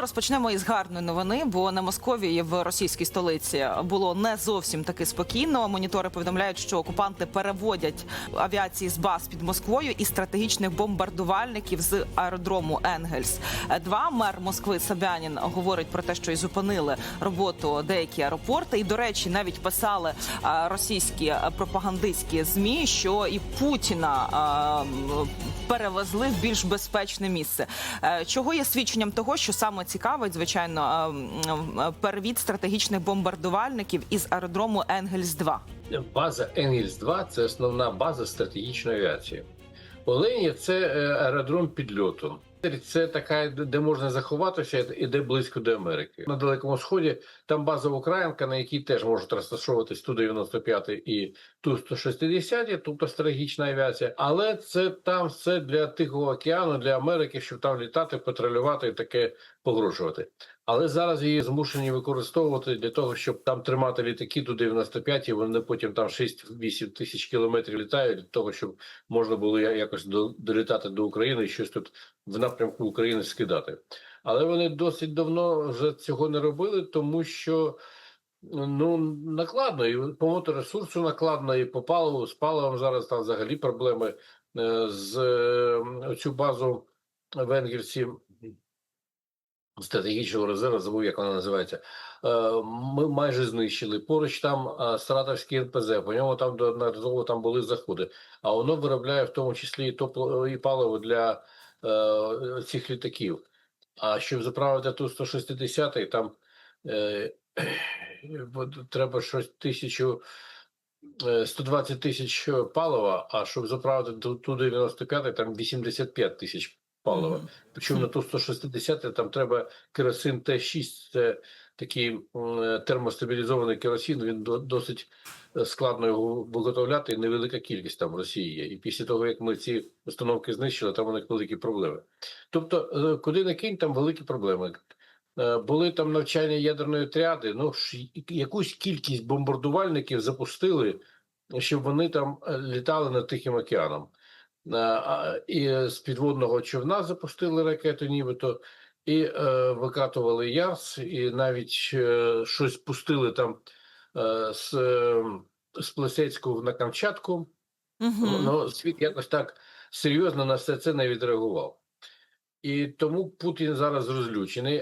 Розпочнемо із гарної новини, бо на Московії в російській столиці було не зовсім таки спокійно. Монітори повідомляють, що окупанти переводять авіації з баз під Москвою і стратегічних бомбардувальників з аеродрому Енгельс. Два мер Москви Собянін говорить про те, що і зупинили роботу деякі аеропорти. І до речі, навіть писали російські пропагандистські змі, що і Путіна перевезли в більш безпечне місце. Е, Чого є свідченням того, що саме цікавить, звичайно, перевід стратегічних бомбардувальників із аеродрому Енгельс 2 База Енгельс 2 це основна база стратегічної авіації. Оленя це е, аеродром підльоту. Це така, де можна заховатися і де близько до Америки. На далекому сході там база Українка, на якій теж можуть розташовуватись Ту-95 і Ту-160, тобто стратегічна авіація. Але це там все для Тихого океану, для Америки, щоб там літати, патрулювати і таке погрожувати. Але зараз її змушені використовувати для того, щоб там тримати літаки ту 95 і вони потім там 6-8 тисяч кілометрів літають для того, щоб можна було якось до- долітати до України і щось тут в напрямку України скидати. Але вони досить давно вже цього не робили, тому що ну накладно і по моторесурсу накладно, і по паливу з паливом зараз там взагалі проблеми Е, з е, цю базу в Енгельсі стратегічного резерву, забув, як вона називається. Е, Ми майже знищили. Поруч там Саратовський НПЗ, по ньому там неодноразово там були заходи. А воно виробляє в тому числі і топло і паливо для е, цих літаків. А щоб заправити ту 160 там е, треба щось тисячу. е, 120 тисяч палива, а щоб заправити ту, ту 95 там 85 тисяч палива. Причому на ту 160 там треба керосин Т6, це такий термостабілізований керосин, він досить е, складно його виготовляти, і невелика кількість там в Росії є. І після того, як ми ці установки знищили, там у них великі проблеми. Тобто, е, куди не кинь, там великі проблеми. Е, Були там навчання ядерної тріади, ну ж якусь кількість бомбардувальників запустили, щоб вони там літали над Тихим океаном. І з підводного човна запустили ракету, нібито, і е, викатували Ярс, і навіть е, щось пустили там е, з, е, з Плесецьку на Камчатку. Угу. Ну, світ якось так серйозно на все це не відреагував. І тому Путін зараз розлючений.